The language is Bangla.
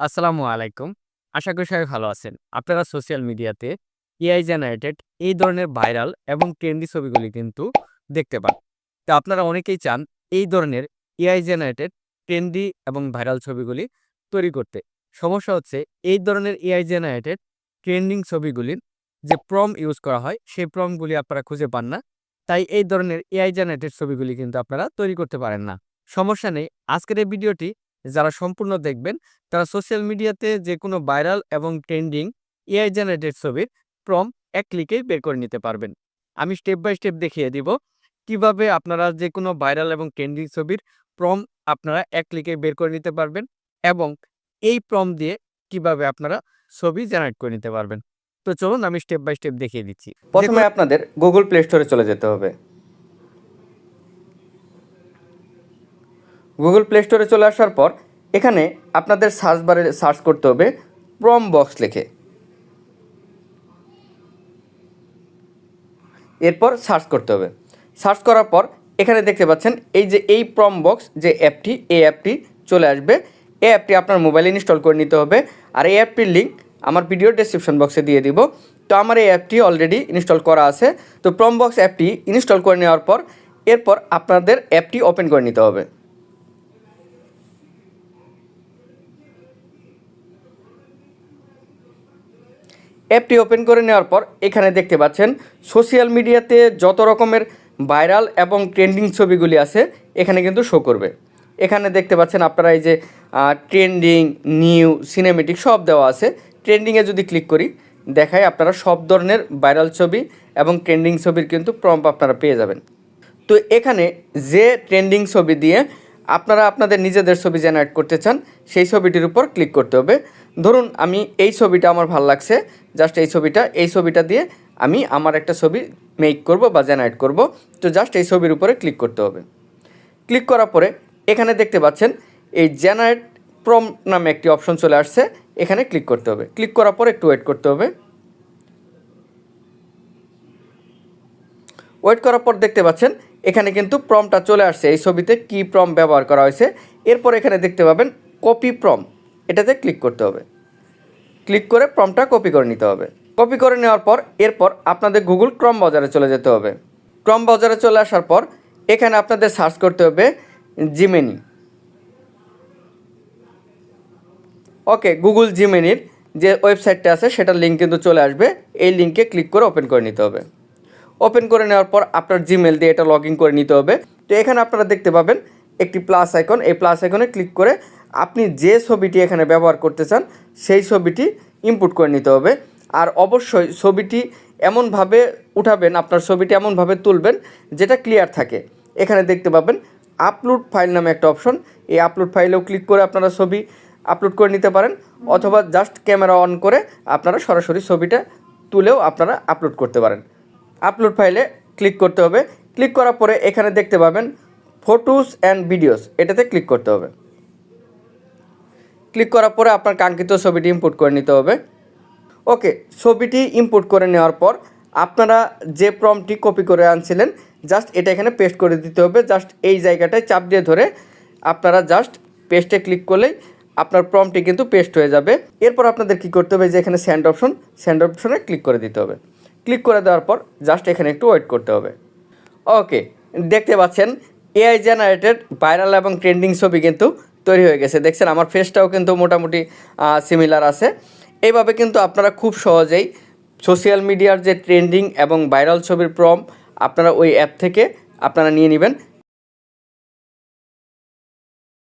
আসসালামু আলাইকুম। আশা করি সবাই ভালো আছেন। আপনারা সোশ্যাল মিডিয়াতে এআই জেনারেটেড এই ধরনের ভাইরাল এবং ট্রেন্ডি ছবিগুলি কিন্তু দেখতে পান। তো আপনারা অনেকেই চান এই ধরনের এআই জেনারেটেড ট্রেন্ডি এবং ভাইরাল ছবিগুলি তৈরি করতে। সমস্যা হচ্ছে এই ধরনের এআই জেনারেটেড ট্রেন্ডিং ছবিগুলির যে প্রম্পট ইউজ করা হয়, সেই প্রম্পটগুলি আপনারা খুঁজে পান না। তাই এই ধরনের এআই জেনারেটেড ছবিগুলি কিন্তু আপনারা তৈরি করতে পারেন না। সমস্যা নেই। আজকের এই ভিডিওটি যারা সম্পূর্ণ দেখবেন তারা সোশ্যাল মিডিয়াতে যে কোনো ভাইরাল এবং ট্রেন্ডিং এআই জেনারেটেড ছবির প্রম্পট এক ক্লিকেই বের করে নিতে পারবেন। আমি স্টেপ বাই স্টেপ দেখিয়ে দিব কীভাবে আপনারা যে কোনো ভাইরাল এবং ট্রেন্ডিং ছবির প্রম্পট আপনারা এক ক্লিকে বের করে নিতে পারবেন এবং এই প্রম্পট দিয়ে কীভাবে আপনারা ছবি জেনারেট করে নিতে পারবেন। তো চলুন আমি স্টেপ বাই স্টেপ দেখিয়ে দিচ্ছি। প্রথমে আপনাদের গুগল প্লে স্টোরে চলে যেতে হবে গুগল প্লে স্টোরে চলে আসার পর, এখানে আপনাদের সার্চ বারে সার্চ করতে হবে প্রম বক্স লিখে। এরপর সার্চ করতে হবে। সার্চ করার পর, এখানে দেখতে পাচ্ছেন, এই যে এই প্রম বক্স যে অ্যাপটি, এই অ্যাপটি চলে আসবে। এই অ্যাপটি আপনার মোবাইলে ইনস্টল করে নিতে হবে। আর এই অ্যাপটির লিঙ্ক আমার ভিডিও ডেসক্রিপশন বক্সে দিয়ে দিব। তো আমার এই অ্যাপটি অলরেডি ইনস্টল করা আছে। তো প্রম বক্স অ্যাপটি ইনস্টল করে নেওয়ার পর, এরপর আপনাদের অ্যাপটি ওপেন করে নিতে হবে। অ্যাপটি ওপেন করে নেওয়ার পর এখানে দেখতে পাচ্ছেন, সোশ্যাল মিডিয়াতে যত রকমের ভাইরাল এবং ট্রেন্ডিং ছবিগুলি আছে, এখানে কিন্তু শো করবে। এখানে দেখতে পাচ্ছেন আপনারা এই যে ট্রেন্ডিং, নিউ সিনেমেটিক সব দেওয়া আছে। ট্রেন্ডিংয়ে যদি ক্লিক করি, দেখায় আপনারা সব ধরনের ভাইরাল ছবি এবং ট্রেন্ডিং ছবির কিন্তু প্রম্প আপনারা পেয়ে যাবেন। তো এখানে যে ট্রেন্ডিং ছবি দিয়ে আপনারা আপনাদের নিজেদের ছবি জেনারেট করতে চান, সেই ছবিটির উপর ক্লিক করতে হবে। ধরুন, আমি এই ছবিটা আমার ভালো লাগছে জাস্ট এই ছবিটা এই ছবিটা দিয়ে আমি আমার একটা ছবি মেক করব বা জেনারেট করব, তো জাস্ট এই ছবির উপরে ক্লিক করতে হবে। ক্লিক করার পরে এখানে দেখতে পাচ্ছেন, এই জেনারেট প্রম নামে একটি অপশন চলে আসছে, এখানে ক্লিক করতে হবে। ক্লিক করার পর একটু ওয়েট করতে হবে। ওয়েট করার পর দেখতে পাচ্ছেন এখানে কিন্তু প্রমটা চলে আসছে। এই ছবিতে কি প্রম ব্যবহার করা হয়েছে? এরপর এখানে দেখতে পাবেন কপি প্রম এটাতে ক্লিক করতে হবে। ক্লিক করে প্রমটা কপি করে নিতে হবে। কপি করে নেওয়ার পর এরপর আপনাদের গুগল ক্রম বাজারে চলে যেতে হবে। ক্রম বাজারে চলে আসার পর এখানে আপনাদের সার্চ করতে হবে জিমেনি ওকে গুগল জিমেনির যে ওয়েবসাইটটা আছে, সেটার লিঙ্ক কিন্তু চলে আসবে। এই লিঙ্কে ক্লিক করে ওপেন করে নিতে হবে। ওপেন করে নেওয়ার পর আপনার জিমেল দিয়ে এটা লগ করে নিতে হবে। তো এখানে আপনারা দেখতে পাবেন একটি প্লাস আইকন এই প্লাস আইকনে ক্লিক করে আপনি যে ছবিটি এখানে ব্যবহার করতে চান, সেই ছবিটি ইনপুট করে নিতে হবে। আর অবশ্যই ছবিটি এমনভাবে উঠাবেন, আপনার ছবিটি এমনভাবে তুলবেন যেটা ক্লিয়ার থাকে। এখানে দেখতে পাবেন আপলোড ফাইল নামে একটা অপশন এই আপলোড ফাইলেও ক্লিক করে আপনারা ছবি আপলোড করে নিতে পারেন। অথবা জাস্ট ক্যামেরা অন করে আপনারা সরাসরি ছবিটা তুলেও আপনারা আপলোড করতে পারেন। আপলোড ফাইলে ক্লিক করতে হবে। ক্লিক করার পরে এখানে দেখতে পাবেন ফটোস অ্যান্ড ভিডিওস এটাতে ক্লিক করতে হবে। ক্লিক করার পরে আপনার কাঙ্ক্ষিত ছবিটি ইম্পোর্ট করে নিতে হবে। ওকে, ছবিটি ইম্পোর্ট করে নেওয়ার পর আপনারা যে প্রমটি কপি করে আনছিলেন জাস্ট এটা এখানে পেস্ট করে দিতে হবে। জাস্ট এই জায়গাটায় চাপ দিয়ে ধরে আপনারা জাস্ট পেস্টে ক্লিক করলেই আপনার প্রমটি কিন্তু পেস্ট হয়ে যাবে। এরপর আপনাদের কি করতে হবে? যে এখানে স্যান্ড অপশন স্যান্ড অপশনে ক্লিক করে দিতে হবে। ক্লিক করে দেওয়ার পর জাস্ট এখানে একটু ওয়েট করতে হবে। ওকে, দেখতে পাচ্ছেন এআই জেনারেটেড ভাইরাল এবং ট্রেন্ডিং ছবি কিন্তু তৈরি হয়ে গেছে। দেখছেন আমার ফেসটাও কিন্তু মোটামুটি সিমিলার আছে। এইভাবে কিন্তু আপনারা খুব সহজেই সোশ্যাল মিডিয়ার যে ট্রেন্ডিং এবং ভাইরাল ছবির প্রম আপনারা ওই অ্যাপ থেকে আপনারা নিয়ে নেবেন।